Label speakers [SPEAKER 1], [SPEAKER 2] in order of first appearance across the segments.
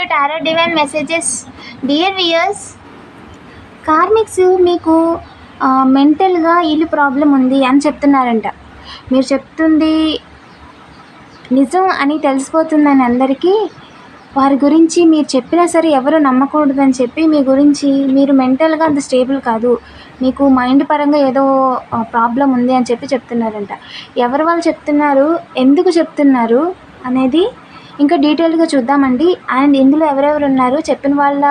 [SPEAKER 1] To tarot divine messages dear viewers karmics మీకు మెంటల్గా ఇల్లు ప్రాబ్లం ఉంది అని చెప్తున్నారంట. మీరు చెప్తుంది నిజం అని తెలిసిపోతుందని అందరికీ వారి గురించి మీరు చెప్పినా సరే ఎవరు నమ్మకూడదని చెప్పి మీ గురించి మీరు మెంటల్గా అంత స్టేబుల్ కాదు. మీకు మైండ్ పరంగా ఏదో ప్రాబ్లం ఉంది అని చెప్పి చెప్తున్నారంట. ఎవరు వాళ్ళు చెప్తున్నారు ఎందుకు చెప్తున్నారు అనేది ఇంకా డీటెయిల్గా చూద్దామండి. అండ్ ఇందులో ఎవరెవరు ఉన్నారు? చెప్పిన వాళ్ళ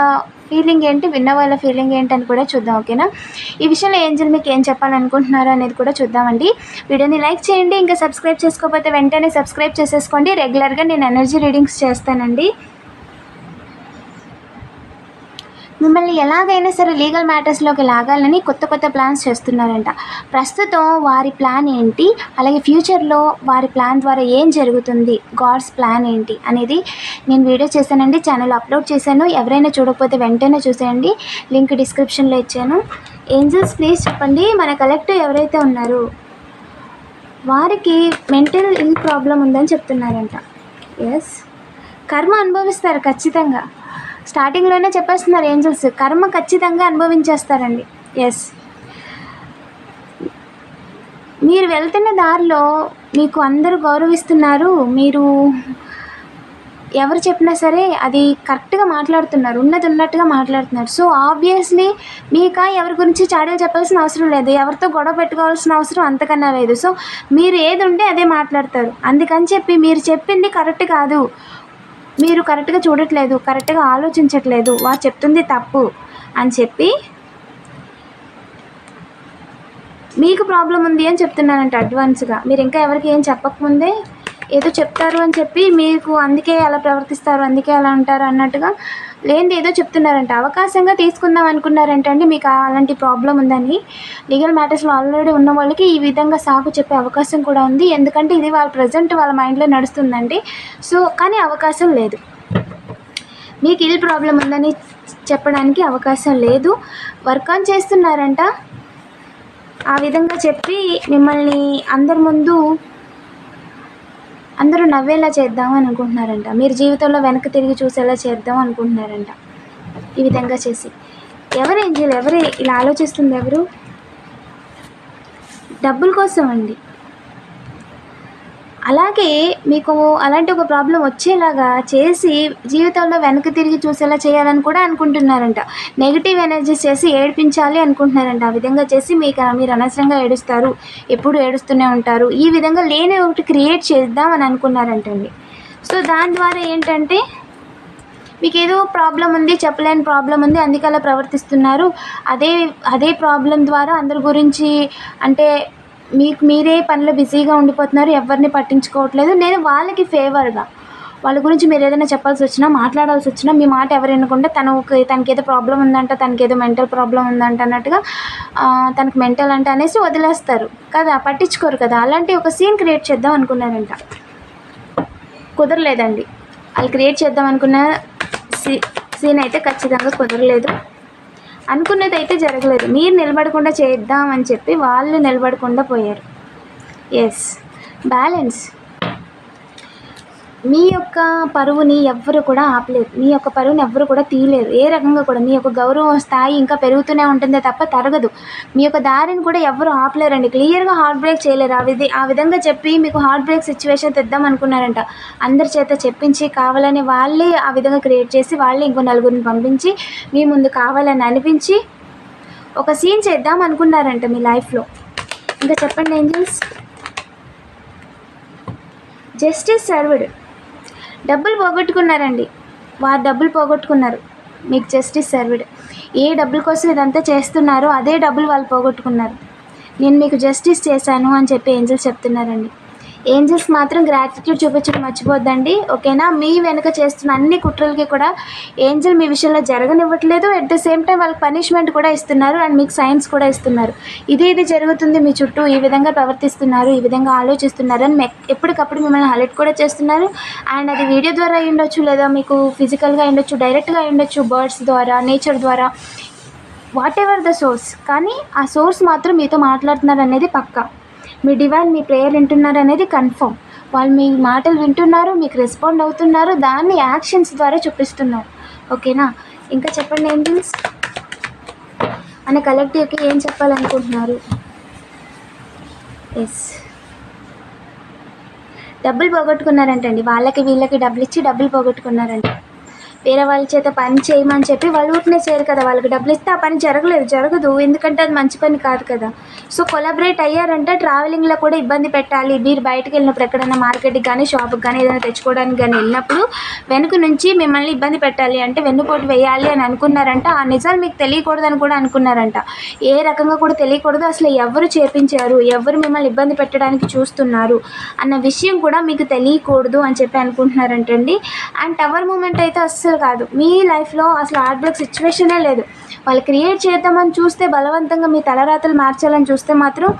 [SPEAKER 1] ఫీలింగ్ ఏంటి? విన్న వాళ్ళ ఫీలింగ్ ఏంటి అని కూడా చూద్దాం ఓకేనా ఈ విషయంలో ఏంజల్ మీకు ఏం చెప్పాలనుకుంటున్నారు అనేది కూడా చూద్దామండి. వీడియోని లైక్ చేయండి. ఇంకా సబ్స్క్రైబ్ చేసుకోకపోతే వెంటనే సబ్స్క్రైబ్ చేసేసుకోండి. రెగ్యులర్గా నేను ఎనర్జీ రీడింగ్స్ చేస్తానండి. మిమ్మల్ని ఎలాగైనా సరే లీగల్ మ్యాటర్స్లోకి లాగాలని కొత్త కొత్త ప్లాన్స్ చేస్తున్నారంట. ప్రస్తుతం వారి ప్లాన్ ఏంటి? అలాగే ఫ్యూచర్లో వారి ప్లాన్ ద్వారా ఏం జరుగుతుంది? గాడ్స్ ప్లాన్ ఏంటి? అనేది నేను వీడియో చేశానండి ఛానల్ అప్లోడ్ చేశాను. ఎవరైనా చూడకపోతే వెంటనే చూసేయండి. లింక్ డిస్క్రిప్షన్లో ఇచ్చాను. ఏంజల్స్ ప్లీజ్ చెప్పండి మన కలెక్టర్ ఎవరైతే ఉన్నారు వారికి మెంటల్ ఇల్ ప్రాబ్లం ఉందని చెప్తున్నారంట. ఎస్ కర్మ అనుభవిస్తారు ఖచ్చితంగా. స్టార్టింగ్లోనే చెప్పేస్తున్నారు ఏంజల్స్. కర్మ ఖచ్చితంగా అనుభవించేస్తారండి. ఎస్ మీరు వెళ్తున్న దారిలో మీకు అందరూ గౌరవిస్తున్నారు. మీరు ఎవరు చెప్పినా సరే అది కరెక్ట్గా మాట్లాడుతున్నారు. ఉన్నది ఉన్నట్టుగా మాట్లాడుతున్నారు. సో ఆబ్వియస్లీ మీకా ఎవరి గురించి చాడీలు చెప్పాల్సిన అవసరం లేదు. ఎవరితో గొడవ పెట్టుకోవాల్సిన అవసరం అంతకన్నా లేదు. సో మీరు ఏది ఉంటే అదే మాట్లాడతారు. అందుకని చెప్పి మీరు చెప్పింది కరెక్ట్ కాదు. మీరు కరెక్ట్గా చూడట్లేదు కరెక్ట్గా ఆలోచించట్లేదు వారు చెప్తుంది తప్పు అని చెప్పి మీకు ప్రాబ్లం ఉంది అని చెప్తున్నానంట అడ్వాన్స్గా మీరు ఇంకా ఎవరికి ఏం చెప్పకముందే ఏదో చెప్తారు అని చెప్పి మీకు అందుకే అలా ప్రవర్తిస్తారు అందుకే అలా అంటారు అన్నట్టుగా లేనిది ఏదో చెప్తున్నారంట. అవకాశంగా తీసుకుందాం అనుకున్నారంటండి మీకు అలాంటి ప్రాబ్లం ఉందని. లీగల్ మ్యాటర్స్లో ఆల్రెడీ ఉన్న వాళ్ళకి ఈ విధంగా సాగు చెప్పే అవకాశం కూడా ఉంది. ఎందుకంటే ఇది వాళ్ళ ప్రజెంట్ వాళ్ళ మైండ్లో నడుస్తుందండి. సో కానీ అవకాశం లేదు. మీకు ఇల్ ప్రాబ్లం ఉందని చెప్పడానికి అవకాశం లేదు. వర్క్ ఆన్ చేస్తున్నారంట. ఆ విధంగా చెప్పి మిమ్మల్ని అందరి ముందు అందరూ నవ్వేలా చేద్దాం అని అనుకుంటున్నారంట. మీరు జీవితంలో వెనక్కి తిరిగి చూసేలా చేద్దాం అనుకుంటున్నారంట. ఈ విధంగా చేసి. ఎవరు ఏంజల్? ఎవరు ఇలా ఆలోచిస్తుంది ఎవరు? డబ్బుల కోసం అండి అలాగే మీకు అలాంటి ఒక ప్రాబ్లం వచ్చేలాగా చేసి జీవితంలో వెనక్కి తిరిగి చూసేలా చేయాలని కూడా అనుకుంటున్నారంట. నెగిటివ్ ఎనర్జీస్ చేసి ఏడిపించాలి అనుకుంటున్నారంట. ఆ విధంగా చేసి మీకు మీరు అనవసరంగా ఏడుస్తారు. ఎప్పుడు ఏడుస్తూనే ఉంటారు. ఈ విధంగా లేని ఒకటి క్రియేట్ చేద్దాం అని అనుకున్నారంటండి. సో దాని ద్వారా ఏంటంటే మీకు ఏదో ప్రాబ్లం ఉంది చెప్పలేని ప్రాబ్లం ఉంది అందుకే అలా ప్రవర్తిస్తున్నారు. అదే అదే ప్రాబ్లం ద్వారా అందరి గురించి అంటే మీకు మీరే పనిలో బిజీగా ఉండిపోతున్నారు ఎవరిని పట్టించుకోవట్లేదు. నేను వాళ్ళకి ఫేవర్గా. వాళ్ళ గురించి మీరు ఏదైనా చెప్పాల్సి వచ్చినా మాట్లాడాల్సి వచ్చినా మీ మాట ఎవరు ఎన్నుకుంటే తనకు తనకి ఏదో ప్రాబ్లం ఉందంట తనకి ఏదో మెంటల్ ప్రాబ్లం ఉందంట అన్నట్టుగా తనకు మెంటల్ అంటే అనేసి వదిలేస్తారు. కదా పట్టించుకోరు కదా. అలాంటి ఒక సీన్ క్రియేట్ చేద్దాం అనుకున్నారంట. కుదరలేదండి. వాళ్ళు క్రియేట్ చేద్దాం అనుకున్న సీ సీన్ అయితే ఖచ్చితంగా కుదరలేదు. అనుకున్నది అయితే జరగలేదు. మీరు నిలబడకుండా చేద్దాం అని చెప్పి వాళ్ళు నిలబడకుండా పోయారు. ఎస్ బ్యాలెన్స్ మీ యొక్క పరువుని ఎవ్వరు కూడా ఆపలేరు మీ యొక్క పరువుని ఎవ్వరు కూడా తీయలేరు ఏ రకంగా కూడా మీ యొక్క గౌరవం స్థాయి ఇంకా పెరుగుతూనే ఉంటుందే తప్ప తరగదు. మీ యొక్క దారిని కూడా ఎవ్వరు ఆపలేరండి. క్లియర్గా హార్ట్ బ్రేక్ చేయలేరు. ఆ విధి ఆ విధంగా చెప్పి మీకు హార్ట్ బ్రేక్ సిచ్యువేషన్ తెద్దాం అనుకున్నారంట. అందరి చేత చెప్పించి కావాలని వాళ్ళే ఆ విధంగా క్రియేట్ చేసి వాళ్ళే ఇంకో నలుగురిని పంపించి మీ ముందు కావాలని అనిపించి ఒక సీన్ చేద్దాం అనుకున్నారంట మీ లైఫ్లో ఇంకా చెప్పండి ఏంజల్స్ జస్టిస్ సర్వ్డ్ డబ్బులు పోగొట్టుకున్నారండి. వారు డబ్బులు పోగొట్టుకున్నారు. మీకు జస్టిస్ సర్వ్డ్ ఏ డబ్బుల కోసం ఇదంతా చేస్తున్నారో అదే డబ్బులు వాళ్ళు పోగొట్టుకున్నారు. నేను మీకు జస్టిస్ చేశాను అని చెప్పి ఏంజల్స్ చెప్తున్నారండి. ఏంజల్స్ మాత్రం గ్రాటిట్యూడ్ చూపించడం మర్చిపోద్దండి ఓకేనా? మీ వెనుక చేస్తున్న అన్ని కుట్రలకి కూడా ఏంజల్ మీ విషయంలో జరగనివ్వట్లేదు అట్ ద సేమ్ టైం వాళ్ళకి పనిష్మెంట్ కూడా ఇస్తున్నారు అండ్ మీకు సైన్స్ కూడా ఇస్తున్నారు. ఇది ఇది జరుగుతుంది మీ చుట్టూ ఈ విధంగా ప్రవర్తిస్తున్నారు ఈ విధంగా ఆలోచిస్తున్నారు అని ఎప్పటికప్పుడు మిమ్మల్ని హైలైట్ కూడా చేస్తున్నారు. అండ్ అది వీడియో ద్వారా అయ్యుండొచ్చు ఉండొచ్చు లేదా మీకు ఫిజికల్గా ఉండొచ్చు డైరెక్ట్గా అయి ఉండొచ్చు బర్డ్స్ ద్వారా నేచర్ ద్వారా వాట్ ఎవర్ ద సోర్స్ కానీ ఆ సోర్స్ మాత్రం మీతో మాట్లాడుతున్నారు అనేది పక్కా. మీ డివైన్ మీ ప్రేయర్ వింటున్నారు అనేది కన్ఫర్మ్. వాళ్ళు మీ మాటలు వింటున్నారు మీకు రెస్పాండ్ అవుతున్నారు దాన్ని యాక్షన్స్ ద్వారా చూపిస్తున్నారు ఓకేనా? ఇంకా చెప్పండి ఏంజిల్స్ మన కలెక్టివ్కి ఏం చెప్పాలనుకుంటున్నారు? ఎస్ డబ్బులు పోగొట్టుకున్నారంటండి. వాళ్ళకి వీళ్ళకి డబ్బులు ఇచ్చి డబ్బులు పోగొట్టుకున్నారంట. వేరే వాళ్ళ చేత పని చేయమని చెప్పి వాళ్ళు ఊరినే చేయరు కదా వాళ్ళకి డబ్బులు ఇస్తే ఆ పని జరగలేదు జరగదు. ఎందుకంటే అది మంచి పని కాదు కదా. సో కొలాబరేట్ అయ్యారంటే ట్రావెలింగ్లో కూడా ఇబ్బంది పెట్టాలి. మీరు బయటకు వెళ్ళినప్పుడు ఎక్కడైనా మార్కెట్కి కానీ షాప్కి కానీ ఏదైనా తెచ్చుకోవడానికి కానీ వెళ్ళినప్పుడు వెనుక నుంచి మిమ్మల్ని ఇబ్బంది పెట్టాలి. అంటే వెన్నుపోటు వేయాలి అని అనుకున్నారంట ఆ నిజాలు మీకు తెలియకూడదని కూడా అనుకున్నారంట. ఏ రకంగా కూడా తెలియకూడదు. అసలు ఎవరు చేపించారు? ఎవరు మిమ్మల్ని ఇబ్బంది పెట్టడానికి చూస్తున్నారు? అన్న విషయం కూడా మీకు తెలియకూడదు అని చెప్పి అనుకుంటున్నారంటండి. అండ్ టవర్ మూమెంట్ అయితే అస్సలు కాదు. మీ లైఫ్లో అసలు హార్ట్ బ్రేక్ సిచ్యువేషనే లేదు. వాళ్ళు క్రియేట్ చేద్దామని చూస్తే బలవంతంగా మీ తలరాతలు మార్చాలని చూస్తే మాత్రం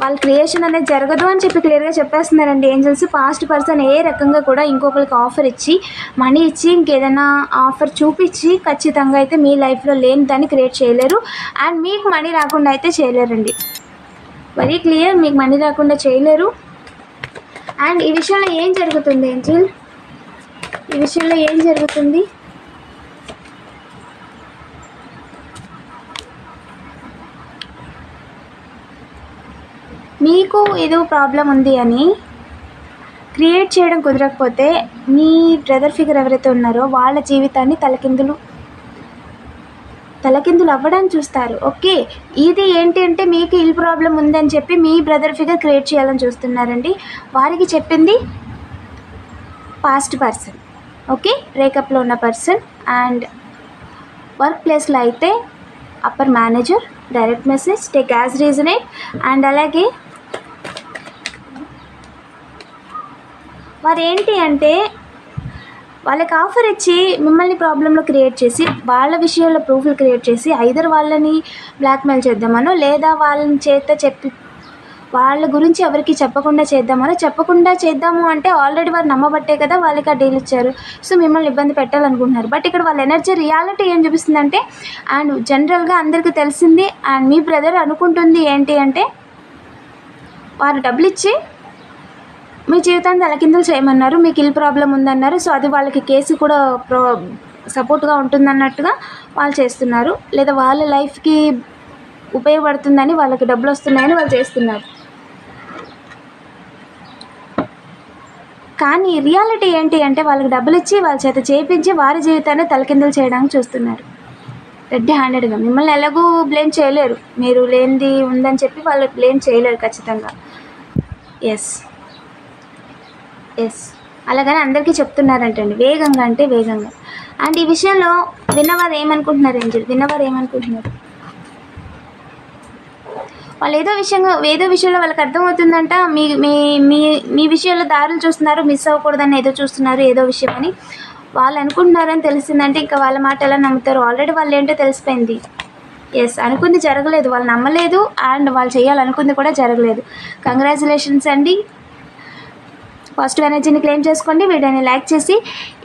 [SPEAKER 1] వాళ్ళ క్రియేషన్ అనేది జరగదు అని చెప్పి క్లియర్గా చెప్పేస్తున్నారండి. ఏంజల్స్ పాస్ట్ పర్సన్ ఏ రకంగా కూడా ఇంకొకరికి ఆఫర్ ఇచ్చి మనీ ఇచ్చి ఇంకేదైనా ఆఫర్ చూపించి ఖచ్చితంగా అయితే మీ లైఫ్లో లేని దాన్ని క్రియేట్ చేయలేరు. అండ్ మీకు మనీ రాకుండా అయితే చేయలేరండి. వెరీ క్లియర్ మీకు మనీ రాకుండా చేయలేరు. అండ్ ఈ విషయంలో ఏం జరుగుతుంది ఏంజిల్ ఈ విషయంలో ఏం జరుగుతుంది? మీకు ఏదో ప్రాబ్లం ఉంది అని క్రియేట్ చేయడం కుదరకపోతే మీ బ్రదర్ ఫిగర్ ఎవరైతే ఉన్నారో వాళ్ళ జీవితాన్ని తలకిందులు తలకిందులు అవ్వడానికి చూస్తారు. ఓకే ఇది ఏంటి అంటే మీకు ఇల్ ప్రాబ్లం ఉందని చెప్పి మీ బ్రదర్ ఫిగర్ క్రియేట్ చేయాలని చూస్తున్నారండి. వారికి చెప్పింది పాస్ట్ పర్సన్. ఓకే? బ్రేకప్లో ఉన్న పర్సన్ అండ్ వర్క్ ప్లేస్లో అయితే upper manager direct message take as resonate and అలాగే వారు ఏంటి అంటే వాళ్ళకి ఆఫర్ ఇచ్చి మిమ్మల్ని ప్రాబ్లంలో క్రియేట్ చేసి వాళ్ళ విషయంలో ప్రూఫ్లు క్రియేట్ చేసి ఐదర్ వాళ్ళని బ్లాక్మెయిల్ చేద్దామనో లేదా వాళ్ళని చేత చెప్పి వాళ్ళ గురించి ఎవరికి చెప్పకుండా చేద్దామని చెప్పకుండా చేద్దాము అంటే ఆల్రెడీ వారు నమ్మబట్టే కదా వాళ్ళకి ఆ డీల్ ఇచ్చారు. సో మిమ్మల్ని ఇబ్బంది పెట్టాలనుకుంటున్నారు. బట్ ఇక్కడ వాళ్ళ ఎనర్జీ రియాలిటీ ఏం చూపిస్తుందంటే అండ్ జనరల్గా అందరికీ తెలిసింది అండ్ మీ బ్రదర్ అనుకుంటుంది ఏంటి అంటే వారు డబ్బులు ఇచ్చి మీ జీవితాన్ని తలకిందులు చేయమన్నారు మీకు ఇల్ ప్రాబ్లం ఉందన్నారు. సో అది వాళ్ళకి కేసు కూడా ప్రో సపోర్ట్గా ఉంటుందన్నట్టుగా వాళ్ళు చేస్తున్నారు. లేదా వాళ్ళ లైఫ్కి ఉపయోగపడుతుందని వాళ్ళకి డబ్బులు వస్తున్నాయని వాళ్ళు చేస్తున్నారు. కానీ రియాలిటీ ఏంటి అంటే వాళ్ళకి డబ్బులు ఇచ్చి వాళ్ళ చేత చేయించి వారి జీవితాన్ని తలకిందులు చేయడానికి చూస్తున్నారు. రెడ్ హ్యాండెడ్గా. మిమ్మల్ని ఎలాగూ బ్లేమ్ చేయలేరు. మీరు లేనిది ఉందని చెప్పి వాళ్ళు బ్లేమ్ చేయలేరు ఖచ్చితంగా. ఎస్ ఎస్ అలాగని అందరికీ చెప్తున్నారంటండి. వేగంగా అంటే వేగంగా. అండ్ ఈ విషయంలో విన్నవారు ఏమనుకుంటున్నారు ఏంజల్? విన్నవారు ఏమనుకుంటున్నారు? వాళ్ళు ఏదో విషయంగా ఏదో విషయంలో వాళ్ళకి అర్థమవుతుందంట మీ మీ మీ మీ విషయంలో దారులు చూస్తున్నారు మిస్ అవ్వకూడదని ఏదో చూస్తున్నారు ఏదో విషయం అని. వాళ్ళు అనుకుంటున్నారని తెలిసిందంటే ఇంకా వాళ్ళ మాట ఎలా నమ్ముతారు? ఆల్రెడీ వాళ్ళు ఏంటో తెలిసిపోయింది. ఎస్ అనుకుంది జరగలేదు. వాళ్ళు నమ్మలేదు అండ్ వాళ్ళు చేయాలనుకుంది కూడా జరగలేదు. కంగ్రాచులేషన్స్ అండి. పాజిటివ్ ఎనర్జీని క్లెయిమ్ చేసుకోండి. వీడియోని లైక్ చేసి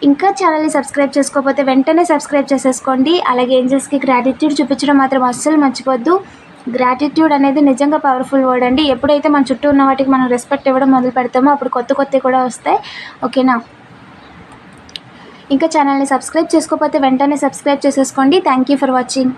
[SPEAKER 1] ఇంకా ఛానల్ని సబ్స్క్రైబ్ చేసుకోకపోతే వెంటనే సబ్స్క్రైబ్ చేసేసుకోండి. అలాగే ఏంజల్స్కి గ్రాటిట్యూడ్ చూపించడం మాత్రం అస్సలు మర్చిపోద్దు. గ్రాటిట్యూడ్ అనేది నిజంగా పవర్ఫుల్ వర్డ్ అండి. ఎప్పుడైతే మన చుట్టూ ఉన్న వాటికి మనం రెస్పెక్ట్ ఇవ్వడం మొదలు పెడతామో అప్పుడు కొత్త కొత్తవి కూడా వస్తాయి. ఓకేనా ఇంకా ఛానల్ని సబ్స్క్రైబ్ చేసుకోకపోతే వెంటనే సబ్స్క్రైబ్ చేసేసుకోండి. Thank you for watching